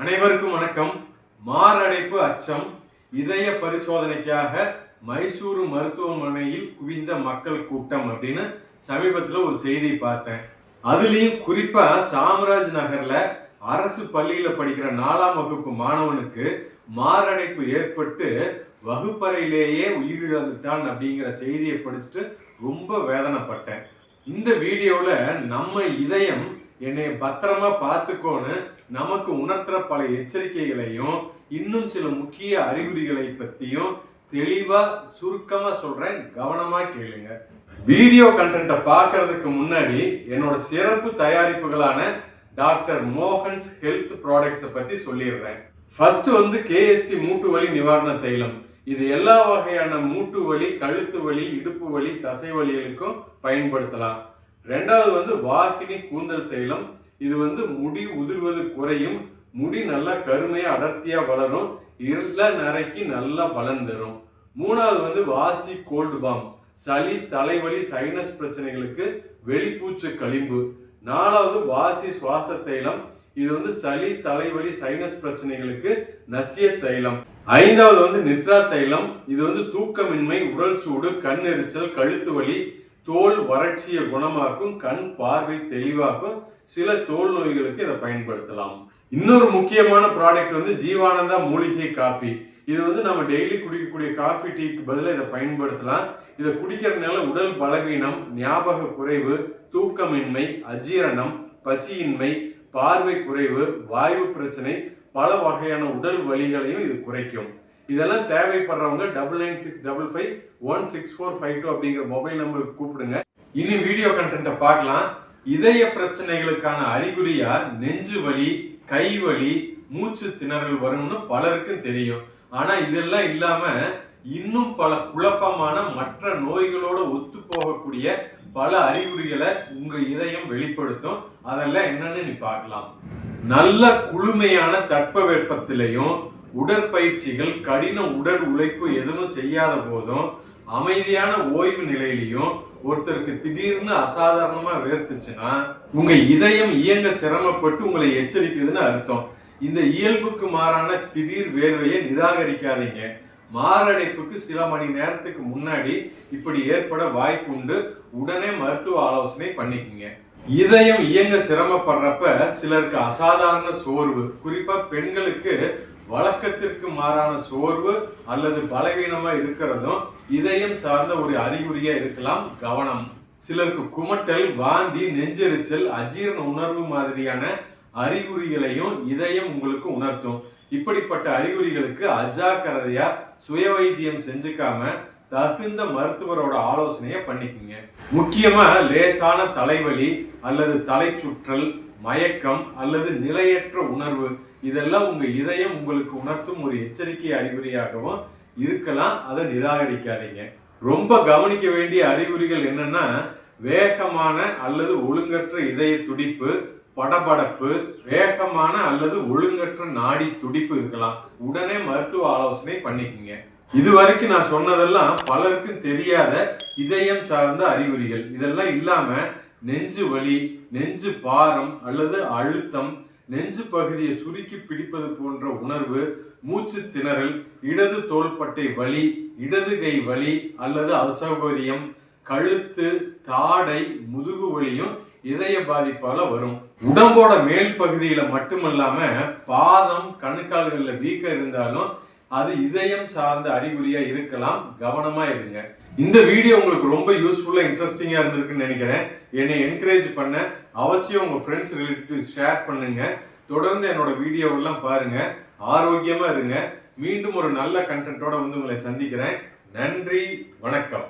அனைவருக்கும் வணக்கம். மாரடைப்பு அச்சம். இதய பரிசோதனைக்காக மைசூரு மருத்துவமனையில் குவிந்த மக்கள் கூட்டம் அப்படின்னு சமீபத்தில் ஒரு செய்தி பார்த்தேன். அதுலேயும் குறிப்பாக சாம்ராஜ் நகரில் அரசு பள்ளியில் படிக்கிற நாலாம் வகுப்பு மாணவனுக்கு மாரடைப்பு ஏற்பட்டு வகுப்பறையிலேயே உயிரிழந்துட்டான் அப்படிங்கிற செய்தியை படிச்சுட்டு ரொம்ப வேதனைப்பட்டேன். இந்த வீடியோவில் நம்ம இதயம் என்னை பத்திரமா பார்த்துக்கோன்னு நமக்கு உணர்த்துற பல எச்சரிக்கைகளையும் இன்னும் சில முக்கிய அறிகுறிகளை பத்தியும் தெளிவா சுருக்கமா சொல்றேன். கவனமா கேளுங்க. வீடியோ கண்டென்ட்டை பார்க்கறதுக்கு முன்னாடி என்னோட சிறப்பு தயாரிப்புகளான டாக்டர் மோகன்ஸ் ஹெல்த் ப்ராடக்ட்ஸை பத்தி சொல்லிடுறேன். ஃபர்ஸ்ட் வந்து கேஎஸ்டி மூட்டு வலி நிவாரண தைலம். இது எல்லா வகையான மூட்டு வலி கழுத்து வலி இடுப்பு வலி தசை வலிகளுக்கும் பயன்படுத்தலாம். ரெண்டாவது வந்து வாகினி கூந்தல் தைலம் இது வந்து முடி உதிர்வது குறையும். முடி நல்லா கருமையா அடர்த்தியா வளரும். இருள நரைக்கு நல்லா பலன் தரும். மூணாவது வந்து வாசி கோல்டு பாம். சளி தலைவலி சைனஸ் பிரச்சனைகளுக்கு வெளிப்பூச்சு களிம்பு. நாலாவது வாசி சுவாச தைலம் இது வந்து சளி தலைவலி சைனஸ் பிரச்சனைகளுக்கு நசிய தைலம் ஐந்தாவது வந்து நித்ரா தைலம் இது வந்து தூக்கமின்மை உடல் சூடு கண் எரிச்சல் கழுத்து வலி தோல் வறட்சியை குணமாக்கும் கண் பார்வை தெளிவாக்கும் சில தோல் நோய்களுக்கு இதை பயன்படுத்தலாம். இன்னொரு முக்கியமான ப்ராடக்ட் வந்து ஜீவானந்தா மூலிகை காபி இது வந்து நம்ம டெய்லி குடிக்கக்கூடிய காஃபி டீக்கு பதிலாக இதை பயன்படுத்தலாம். இதை குடிக்கிறதுனால உடல் பலவீனம் ஞாபக குறைவு தூக்கமின்மை அஜீரணம் பசியின்மை பார்வை குறைவு வாயு பிரச்சனை பல வகையான உடல் வலிகளையும் இது குறைக்கும். இதெல்லாம் தேவைப்படுறவங்க double nine six double five one six four five two அப்படிங்கிற மொபைல் நம்பருக்கு கூப்பிடுங்க. இனி வீடியோ கண்டென்ட்டை பார்க்கலாம். இதய பிரச்சனைகளுக்கான அறிகுறியா நெஞ்சு வலி கை வலி மூச்சு திணறல் வரும்னு பலருக்கும் தெரியும். ஆனா இதெல்லாம் இல்லாம இன்னும் பல குழப்பமான மற்ற நோய்களோட ஒத்து போகக்கூடிய பல அறிகுறிகளை உங்க இதயம் வெளிப்படுத்தும். அதெல்லாம் என்னன்னு நீ பார்க்கலாம். நல்ல குளுமையான தட்பவெப்பத்திலையும் உடற்பயிற்சிகள் கடின உடல் உழைப்பு எதுவும் செய்யாத போதும் அமைதியான ஓய்வு நிலையிலையும் ஒருத்தருக்கு திடீர்னு அசாதாரணமா வேர்த்துச்சுன்னா உங்க இதயம் இயங்க சிரமப்பட்டு உங்களை எச்சரிக்குதுன்னு அர்த்தம். இந்த இயல்புக்கு மாறான திடீர் வேர்வையை நிராகரிக்காதீங்க. மாரடைப்புக்கு சில மணி நேரத்துக்கு முன்னாடி இப்படி ஏற்பட வாய்ப்பு உண்டு உடனே மருத்துவ ஆலோசனை பண்ணிக்கங்க. இதயம் இயங்க சிரமப்படுறப்ப சிலருக்கு அசாதாரண சோர்வு குறிப்பா பெண்களுக்கு வழக்கத்திற்கு மாறான சோர்வு அல்லது பலவீனமா இருக்கிறதும் இதயம் சார்ந்த ஒரு அறிகுறியா இருக்கலாம் கவனம். சிலருக்கு குமட்டல் வாந்தி நெஞ்செரிச்சல் அஜீரண உணர்வு மாதிரியான அறிகுறிகளையும் இதயம் உங்களுக்கு உணர்த்தும். இப்படிப்பட்ட அறிகுறிகளுக்கு அஜாக்கிரதையா சுய வைத்தியம் செஞ்சுக்காம தகுந்த மருத்துவரோட ஆலோசனையை பண்ணிக்கோங்க. முக்கியமாக லேசான தலைவலி அல்லது தலை சுற்றல் மயக்கம் அல்லது நிலையற்ற உணர்வு. இதெல்லாம் உங்கள் இதயம் உங்களுக்கு உணர்த்தும் ஒரு எச்சரிக்கை அறிகுறியாகவும் இருக்கலாம். அதை நிராகரிக்காதீங்க. ரொம்ப கவனிக்க வேண்டிய அறிகுறிகள் என்னன்னா வேகமான அல்லது ஒழுங்கற்ற இதய துடிப்பு படபடப்பு வேகமான அல்லது ஒழுங்கற்ற நாடி துடிப்பு இருக்கலாம். உடனே மருத்துவ ஆலோசனை பண்ணிக்கோங்க. இது வரைக்கும் நான் சொன்னதெல்லாம் பலருக்கும் தெரியாத இதயம் சார்ந்த அறிகுறிகள். இதெல்லாம் இல்லாம நெஞ்சு வலி நெஞ்சு பாரம் அல்லது அழுத்தம் நெஞ்சு பகுதியை சுருக்கி பிடிப்பது போன்ற உணர்வு மூச்சு திணறல் இடது தோள்பட்டை வலி இடது கை வலி அல்லது அசௌகரியம் கழுத்து தாடை முதுகு வலியும் இதய பாதிப்பால வரும். உடம்போட மேல் பகுதியில மட்டுமல்லாம பாதம் கணுக்கால்களில் வீக்கம் இருந்தாலும் அது இதயம் சார்ந்த அறிகுறியா இருக்கலாம். கவனமா இருங்க. இந்த வீடியோ உங்களுக்கு ரொம்ப யூஸ்ஃபுல்லா இன்ட்ரெஸ்டிங்கா இருந்திருக்குன்னு நினைக்கிறேன். என்னை என்கரேஜ் பண்ண அவசியம் உங்க ஃப்ரெண்ட்ஸ் ரிலேட்டிவ் ஷேர் பண்ணுங்க. தொடர்ந்து என்னோட வீடியோவெல்லாம் பாருங்க. ஆரோக்கியமா இருங்க. மீண்டும் ஒரு நல்ல கண்டென்ட்டோட வந்து உங்களை சந்திக்கிறேன். நன்றி வணக்கம்.